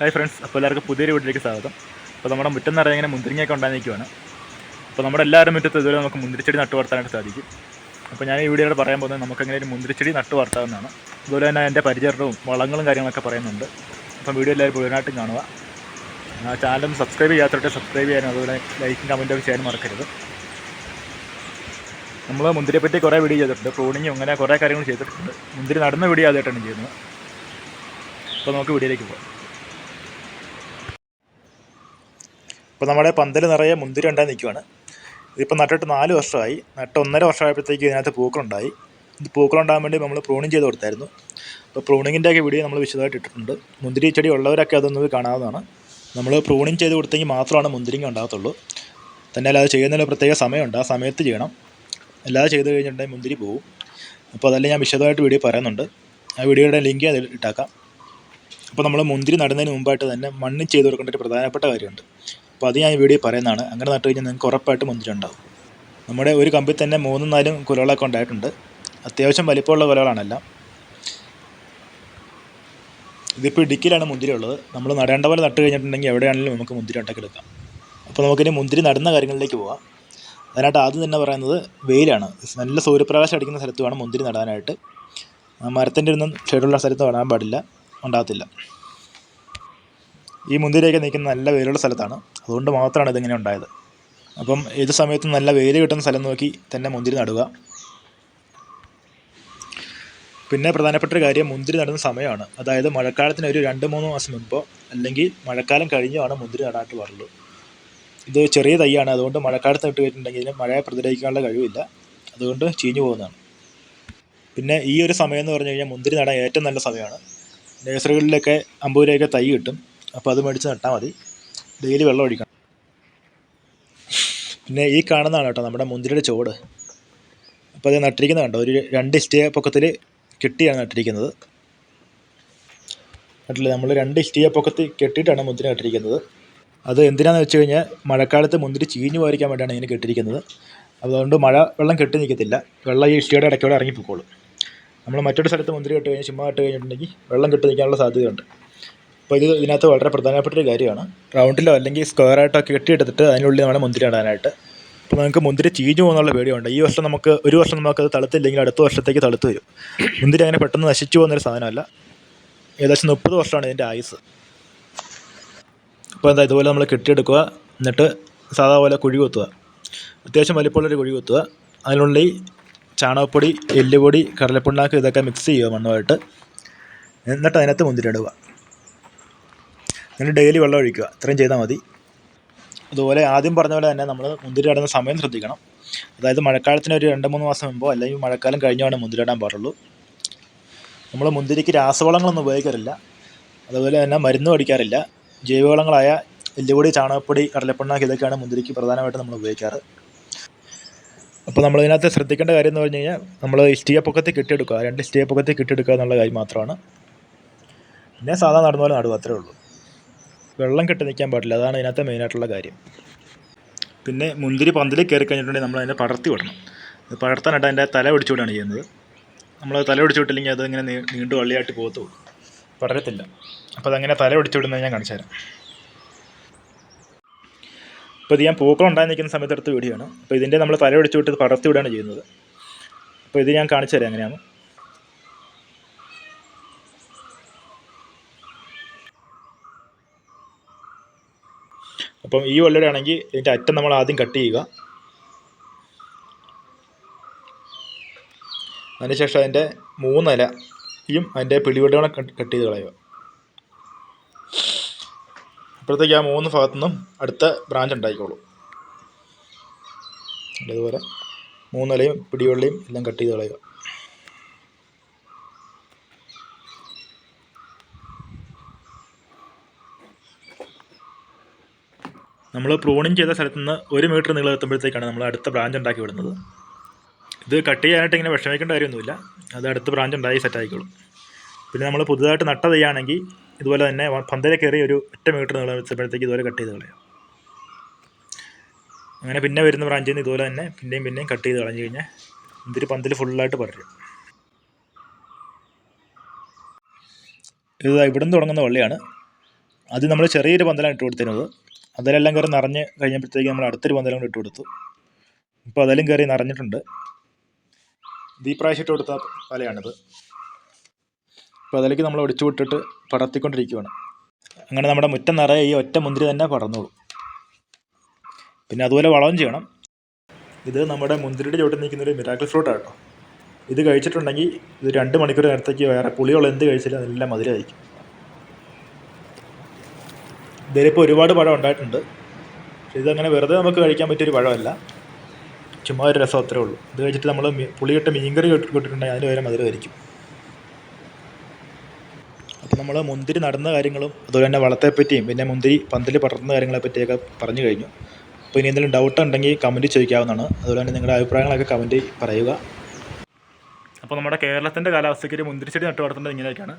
Hi friends അപ്പോൾ എല്ലാവർക്കും പുതിയൊരു വീട്ടിലേക്ക് സ്വാഗതം. അപ്പോൾ നമ്മുടെ മുറ്റം നിറയെ ഇങ്ങനെ മുന്തിരിങ്ങയൊക്കെ ഉണ്ടായിരിക്കുവാണ്. അപ്പോൾ നമ്മുടെ എല്ലാവരും മുറ്റത്ത് ഇതുവരെ നമുക്ക് മുന്തിരിച്ചെടി നട്ടു വളർത്താനായിട്ട് സാധിക്കും. അപ്പോൾ ഞാൻ ഈ വീഡിയോയിൽ പറയാൻ പോകുന്നത് നമുക്ക് എങ്ങനെ ഒരു മുന്തിരിച്ചെടി നട്ടു വളർത്താവുന്നതാണ്. അതുപോലെ തന്നെ എന്റെ പരിചരണവും വളങ്ങളും കാര്യങ്ങളൊക്കെ പറയുന്നുണ്ട്. അപ്പം വീഡിയോ എല്ലാവരും മുഴുവനായിട്ടും കാണുക. ആ ചാനൽ സബ്സ്ക്രൈബ് ചെയ്യാത്തവരുടെ സബ്സ്ക്രൈബ് ചെയ്യാനും അതുപോലെ ലൈക്കും കമന്റൊക്കെ ചെയ്യാനും മറക്കരുത്. നമ്മൾ മുന്തിരിയെപ്പറ്റി കുറേ വീഡിയോ ചെയ്തിട്ടുണ്ട്. പ്രൂണിങ്ങും അങ്ങനെ കുറേ കാര്യങ്ങൾ ചെയ്തിട്ടുണ്ട്. മുന്തിരി നടന്ന വീഡിയോ ആദ്യമായിട്ടാണ് ചെയ്യുന്നത്. അപ്പോൾ നമുക്ക് വീഡിയോയിലേക്ക് പോകാം. ഇപ്പോൾ നമ്മുടെ പന്തൽ നിറയെ മുന്തിരി ഉണ്ടായി നിൽക്കുവാണ്. ഇതിപ്പോൾ നട്ടിട്ട് നാല് വർഷമായി. നട്ട് ഒന്നര വർഷമായപ്പോഴത്തേക്ക് ഇതിനകത്ത് പൂക്കളുണ്ടായി. ഇത് പൂക്കളുണ്ടാകാൻ വേണ്ടി നമ്മൾ പ്രൂണിങ് ചെയ്ത് കൊടുത്തായിരുന്നു. അപ്പോൾ പ്രൂണിങ്ങിന്റെയൊക്കെ വീഡിയോ നമ്മൾ വിശദമായിട്ട് ഇട്ടിട്ടുണ്ട്. മുന്തിരി ചെടി ഉള്ളവരൊക്കെ അതൊന്ന് കാണാവുന്നതാണ്. നമ്മൾ പ്രൂണിങ് ചെയ്ത് കൊടുത്തെങ്കിൽ മാത്രമാണ് മുന്തിരിങ്ങ ഉണ്ടാകത്തുള്ളൂ. തന്നെ അല്ലാതെ ചെയ്യുന്നതിന് പ്രത്യേക സമയമുണ്ട്. ആ സമയത്ത് ചെയ്യണം. അല്ലാതെ ചെയ്ത് കഴിഞ്ഞിട്ടുണ്ടെങ്കിൽ മുന്തിരി പോകും അപ്പോൾ അതല്ല ഞാൻ വിശദമായിട്ട് വീഡിയോ പറയുന്നുണ്ട്. ആ വീഡിയോയുടെ ലിങ്ക് അതിൽ ഇട്ടാക്കാം. അപ്പോൾ നമ്മൾ മുന്തിരി നടുന്നതിന് മുമ്പായിട്ട് തന്നെ മണ്ണിൽ ചെയ്ത് കൊടുക്കേണ്ട ഒരു പ്രധാനപ്പെട്ട കാര്യമുണ്ട്. അപ്പോൾ അത് ഞാൻ ഈ വീഡിയോ പറയുന്നതാണ്. അങ്ങനെ നട്ട് കഴിഞ്ഞാൽ നിങ്ങൾക്ക് ഉറപ്പായിട്ടും മുന്തിരി ഉണ്ടാവും നമ്മുടെ ഒരു കമ്പിൽ തന്നെ മൂന്നും നാലും കുലകളൊക്കെ ഉണ്ടായിട്ടുണ്ട്. അത്യാവശ്യം വലിപ്പമുള്ള കുലകളാണെല്ലാം. ഇതിപ്പോൾ ഇടുക്കിയിലാണ് മുന്തിരി ഉള്ളത് നമ്മൾ നടേണ്ട പോലെ നട്ട് കഴിഞ്ഞിട്ടുണ്ടെങ്കിൽ എവിടെയാണെങ്കിലും നമുക്ക് മുന്തിരി ഉണ്ടാക്കിയെടുക്കാം അപ്പോൾ നമുക്കിനി മുന്തിരി നടുന്ന കാര്യങ്ങളിലേക്ക് പോവാം. അതിനായിട്ട് ആദ്യം തന്നെ പറയുന്നത് വെയിലാണ്. നല്ല സൂര്യപ്രകാശം അടിക്കുന്ന സ്ഥലത്ത് വേണം മുന്തിരി നടാനായിട്ട്. മരത്തിന്റെ ഒന്നും ഷെയ്ഡുള്ള സ്ഥലത്ത് നടാൻ പാടില്ല. ഉണ്ടാകത്തില്ല. ഈ മുന്തിരിയൊക്കെ നിൽക്കുന്ന നല്ല വെയിലുള്ള സ്ഥലത്താണ്. അതുകൊണ്ട് മാത്രമാണ് ഇതിങ്ങനെ ഉണ്ടായത്. അപ്പം ഏത് സമയത്തും നല്ല വെയിൽ കിട്ടുന്ന സ്ഥലം നോക്കി തന്നെ മുന്തിരി നടുക. പിന്നെ പ്രധാനപ്പെട്ട ഒരു കാര്യം മുന്തിരി നടുന്ന സമയമാണ്. അതായത് മഴക്കാലത്തിന് ഒരു രണ്ട് മൂന്ന് മാസം മുൻപോ അല്ലെങ്കിൽ മഴക്കാലം കഴിഞ്ഞോ ആണ് മുന്തിരി നടാനായിട്ട് പാടുള്ളൂ. ഇത് ചെറിയ തൈയാണ്. അതുകൊണ്ട് മഴക്കാലത്ത് നട്ട് കഴിഞ്ഞിട്ടുണ്ടെങ്കിൽ മഴയെ പ്രതിരോധിക്കാനുള്ള കഴിവില്ല. അതുകൊണ്ട് ചീഞ്ഞു പോകുന്നതാണ്. പിന്നെ ഈ ഒരു സമയം എന്ന് പറഞ്ഞു കഴിഞ്ഞാൽ മുന്തിരി നടാൻ ഏറ്റവും നല്ല സമയമാണ്. നഴ്സറികളിലൊക്കെ അമ്പത് തൈ കിട്ടും. അപ്പോൾ അത് മേടിച്ച് നട്ടാൽ മതി. ഡെയിലി വെള്ളം ഒഴിക്കണം. പിന്നെ ഈ കാണുന്നതാണ് കേട്ടോ നമ്മുടെ മുന്തിരിയുടെ ചോട് അപ്പോൾ അത് നട്ടിരിക്കുന്നത് കണ്ടോ? ഒരു രണ്ട് ഇഷ്ടിക പൊക്കത്തിൽ കെട്ടിയാണ് നട്ടിരിക്കുന്നത്. നട്ടില്ല നമ്മൾ രണ്ട് ഇഷ്ടിക പൊക്കത്തിൽ കെട്ടിയിട്ടാണ് മുന്തിരി നട്ടിരിക്കുന്നത്. അത് എന്തിനാണെന്ന് വെച്ച് കഴിഞ്ഞാൽ മഴക്കാലത്ത് മുന്തിരി ചീഞ്ഞു പോയിരിക്കാൻ വേണ്ടിയാണ് ഇങ്ങനെ കെട്ടിയിരിക്കുന്നത്. അതുകൊണ്ട് മഴ വെള്ളം കെട്ടി നിൽക്കത്തില്ല വെള്ളം ഈ ഇഷ്ടിയുടെ ഇടയ്ക്കൂടെ ഇറങ്ങിപ്പോയിക്കോളും നമ്മൾ മറ്റൊരു സ്ഥലത്ത് മുന്തിരി കെട്ട് കഴിഞ്ഞാൽ ചുമ്മാ കെട്ട് കഴിഞ്ഞിട്ടുണ്ടെങ്കിൽ വെള്ളം കെട്ടി നിൽക്കാനുള്ള സാധ്യതയുണ്ട്. അപ്പോൾ ഇത് ഇതിനകത്ത് വളരെ പ്രധാനപ്പെട്ട ഒരു കാര്യമാണ്. റൗണ്ടിലോ അല്ലെങ്കിൽ സ്ക്വയറായിട്ടൊക്കെ കെട്ടിയെടുത്തിട്ട് അതിനുള്ളിൽ നമ്മൾ മുന്തിരി ഇടാനായിട്ട് അപ്പോൾ നമുക്ക് മുന്തിരി ചീഞ്ഞു പോകുന്നുള്ള പേടിയുണ്ട് ഈ വർഷം നമുക്ക് ഒരു വർഷം നമുക്കത് തളുത്തില്ലെങ്കിൽ അടുത്ത വർഷത്തേക്ക് തളുത്ത് വരും. മുന്തിരി അങ്ങനെ പെട്ടെന്ന് നശിച്ചു പോകുന്നൊരു സാധനമല്ല. ഏകദേശം മുപ്പത് വർഷമാണ് ഇതിന്റെ ആയുസ്. അപ്പോൾ എന്താ ഇതുപോലെ നമ്മൾ കെട്ടിയെടുക്കുക. എന്നിട്ട് സാധാ പോലെ കുഴി കുത്തുക. അത്യാവശ്യം വലിപ്പമുള്ളൊരു കുഴി കുത്തുക. അതിനുള്ളിൽ ചാണകപ്പൊടി എല്ലുപൊടി കടലപ്പിണ്ണാക്ക് ഇതൊക്കെ മിക്സ് ചെയ്യുക മണ്ണുമായിട്ട്. എന്നിട്ട് അതിനകത്ത് മുന്തിരി ഇടുക. എന്നിട്ട് ഡെയിലി വെള്ളം ഒഴിക്കുക. ഇത്രയും ചെയ്താൽ മതി. അതുപോലെ ആദ്യം പറഞ്ഞ പോലെ തന്നെ നമ്മൾ മുന്തിരി ഇടുന്ന സമയം ശ്രദ്ധിക്കണം. അതായത് മഴക്കാലത്തിന് ഒരു രണ്ട് മൂന്ന് മാസം മുമ്പോ അല്ലെങ്കിൽ മഴക്കാലം കഴിഞ്ഞാണ് മുന്തിരിടാൻ പാടുള്ളൂ. നമ്മൾ മുന്തിരിക്ക് രാസവളങ്ങളൊന്നും ഉപയോഗിക്കാറില്ല. അതുപോലെ തന്നെ മരുന്നും അടിക്കാറില്ല ജൈവവളങ്ങളായ എല്ലുപൊടി ചാണകപ്പൊടി കടലപ്പിണ്ണാക്ക് ഇതൊക്കെയാണ് മുന്തിരിക്ക് പ്രധാനമായിട്ട് നമ്മൾ ഉപയോഗിക്കാറ്. അപ്പോൾ നമ്മൾ ഇതിനകത്ത് ശ്രദ്ധിക്കേണ്ട കാര്യം എന്ന് പറഞ്ഞു കഴിഞ്ഞാൽ നമ്മൾ ഇഷ്ടിക പൊക്കത്തിൽ കെട്ടിയെടുക്കുക. രണ്ട് ഇഷ്ടിക പൊക്കത്തിൽ കെട്ടിയെടുക്കുക എന്നുള്ള കാര്യം മാത്രമാണ്. പിന്നെ സാധാരണ നടന്ന പോലെ അത്രേ ഉള്ളൂ. വെള്ളം കെട്ടി നിൽക്കാൻ പാടില്ല. അതാണ് ഇതിനകത്ത് മെയിനായിട്ടുള്ള കാര്യം. പിന്നെ മുന്തിരി പന്തലിൽ കയറി കഴിഞ്ഞിട്ടുണ്ടെങ്കിൽ നമ്മൾ അതിനെ പടർത്തി വിടണം. പടർത്താനായിട്ട് അതിന്റെ തല പിടിച്ചു വിടുകയാണ് ചെയ്യുന്നത്. നമ്മൾ തല പിടിച്ചു വിട്ടില്ലെങ്കിൽ അത് ഇങ്ങനെ നീണ്ടു വള്ളിയായിട്ട് പോകത്തുള്ളൂ. പടരത്തില്ല. അപ്പോൾ അതങ്ങനെ തല പിടിച്ചു വിടുന്നത് ഞാൻ കാണിച്ചു തരാം അപ്പോൾ ഇത് ഞാൻ പൂക്കൾ ഉണ്ടായി നിൽക്കുന്ന സമയത്ത് വീഡിയോ ആണ്. അപ്പോൾ ഇതിന്റെ നമ്മൾ തല പിടിച്ചു വിട്ട് പടർത്തി വിടുകയാണ് ചെയ്യുന്നത്. അപ്പോൾ ഇത് ഞാൻ കാണിച്ചു തരാം എങ്ങനെയാണ് അപ്പം ഈ വള്ളിയുടെ ആണെങ്കിൽ ഇതിന്റെ അറ്റം നമ്മൾ ആദ്യം കട്ട് ചെയ്യുക. അതിനുശേഷം അതിന്റെ മൂന്നിലയും അതിന്റെ പിടിവെട്ടുകളെ കട്ട് ചെയ്ത് കളയുക. അപ്പോഴത്തേക്ക് ആ മൂന്ന് ഭാഗത്തു നിന്നും അടുത്ത ബ്രാഞ്ച് ഉണ്ടായിക്കോളും. ഇതുപോലെ മൂന്നിലയും പിടിവെള്ളിയും എല്ലാം കട്ട് ചെയ്ത് കളയുക. നമ്മൾ പ്രൂണിങ് ചെയ്ത സ്ഥലത്ത് നിന്ന് ഒരു മീറ്റർ നീളം എത്തുമ്പോഴത്തേക്കാണ് നമ്മൾ അടുത്ത ബ്രാഞ്ച് ഉണ്ടാക്കി വിടുന്നത്. ഇത് കട്ട് ചെയ്യാനായിട്ട് ഇങ്ങനെ വിഷമിക്കേണ്ട കാര്യമൊന്നുമില്ല. അത് അടുത്ത ബ്രാഞ്ച് ഉണ്ടായി സെറ്റ് ആയിക്കോളും. പിന്നെ നമ്മൾ പുതുതായിട്ട് നട്ട തയ്യാണെങ്കിൽ ഇതുപോലെ തന്നെ പന്തല കയറി ഒരു ഒറ്റ മീറ്റർ നീളം എത്തുമ്പോഴത്തേക്ക് ഇതുപോലെ കട്ട് ചെയ്ത് കളയാം. അങ്ങനെ പിന്നെ വരുന്ന ബ്രാഞ്ചിൽ നിന്ന് ഇതുപോലെ തന്നെ പിന്നെയും പിന്നെയും കട്ട് ചെയ്ത് കളഞ്ഞു കഴിഞ്ഞാൽ ഇതിൽ പന്തൽ ഫുള്ളായിട്ട് പടരും ഇത് ഇവിടെ നിന്ന് തുടങ്ങുന്ന വള്ളിയാണ്. അത് നമ്മൾ ചെറിയൊരു പന്തലാണ് ഇട്ട് കൊടുത്തിരുന്നത്. അതിലെല്ലാം കയറി നിറഞ്ഞ് കഴിഞ്ഞപ്പോഴത്തേക്ക് നമ്മൾ അടുത്തൊരു പന്തലും കൂടി ഇട്ട് കൊടുത്തു. ഇപ്പോൾ അതിലും കയറി നിറഞ്ഞിട്ടുണ്ട്. ദീപ്രാശിട്ട് കൊടുത്ത വലയാണിത് അപ്പോൾ അതിലേക്ക് നമ്മൾ ഒടിച്ചു വിട്ടിട്ട് പടർത്തിക്കൊണ്ടിരിക്കുകയാണ് അങ്ങനെ നമ്മുടെ മുറ്റം നിറയെ ഈ ഒറ്റ മുന്തിരി തന്നെ പടർന്നോളും. പിന്നെ അതുപോലെ വളവും ചെയ്യണം. ഇത് നമ്മുടെ മുന്തിരിയുടെ ചോട്ടിൽ നിൽക്കുന്ന ഒരു മിറാക്കിൾ ഫ്രൂട്ടാണ് കേട്ടോ ഇത് കഴിച്ചിട്ടുണ്ടെങ്കിൽ ഇത് രണ്ട് മണിക്കൂർ നേരത്തേക്ക് വേറെ പുളിയുള്ള എന്ത് കഴിച്ചാലും അതെല്ലാം മധുരമായിരിക്കും. ഇതിലിപ്പോൾ ഒരുപാട് പഴം ഉണ്ടായിട്ടുണ്ട്. പക്ഷേ ഇതങ്ങനെ വെറുതെ നമുക്ക് കഴിക്കാൻ പറ്റിയൊരു പഴമല്ല. ചുമ്മാ ഒരു രസം അത്രേ ഉള്ളൂ. ഇത് കഴിച്ചിട്ട് നമ്മൾ പുളിയിട്ട മീൻകറി കിട്ടിയിട്ടുണ്ടെങ്കിൽ അതിന് വരെ മധുരമായിരിക്കും അപ്പോൾ നമ്മൾ മുന്തിരി നടന്ന കാര്യങ്ങളും അതുപോലെ തന്നെ വളത്തെപ്പറ്റിയും പിന്നെ മുന്തിരി പന്തൽ പടർന്ന കാര്യങ്ങളെ പറ്റിയൊക്കെ പറഞ്ഞു കഴിഞ്ഞു. അപ്പോൾ ഇനി എന്തെങ്കിലും ഡൗട്ട് ഉണ്ടെങ്കിൽ കമന്റ് ചോദിക്കാവുന്നതാണ്. അതുപോലെ തന്നെ നിങ്ങളുടെ അഭിപ്രായങ്ങളൊക്കെ കമന്റ് പറയുക. അപ്പോൾ നമ്മുടെ കേരളത്തിന്റെ കാലാവസ്ഥയ്ക്ക് ഒരു മുന്തിരി ചെടി നട്ടു വളർത്തേണ്ടത് ഇങ്ങനെയൊക്കെയാണ്.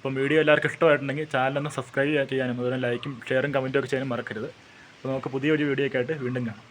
അപ്പം വീഡിയോ എല്ലാവർക്കും ഇഷ്ടമായിട്ടുണ്ടെങ്കിൽ ചാനലൊന്ന് സബ്സ്ക്രൈബ് ചെയ്യാനും അതുപോലെ ലൈക്കും ഷെയറും കമന്റും ഒക്കെ ചെയ്യാനും മറക്കരുത്. അപ്പോൾ നമുക്ക് പുതിയൊരു വീഡിയോ ഒക്കെ ആയിട്ട് വീണ്ടും കാണാം.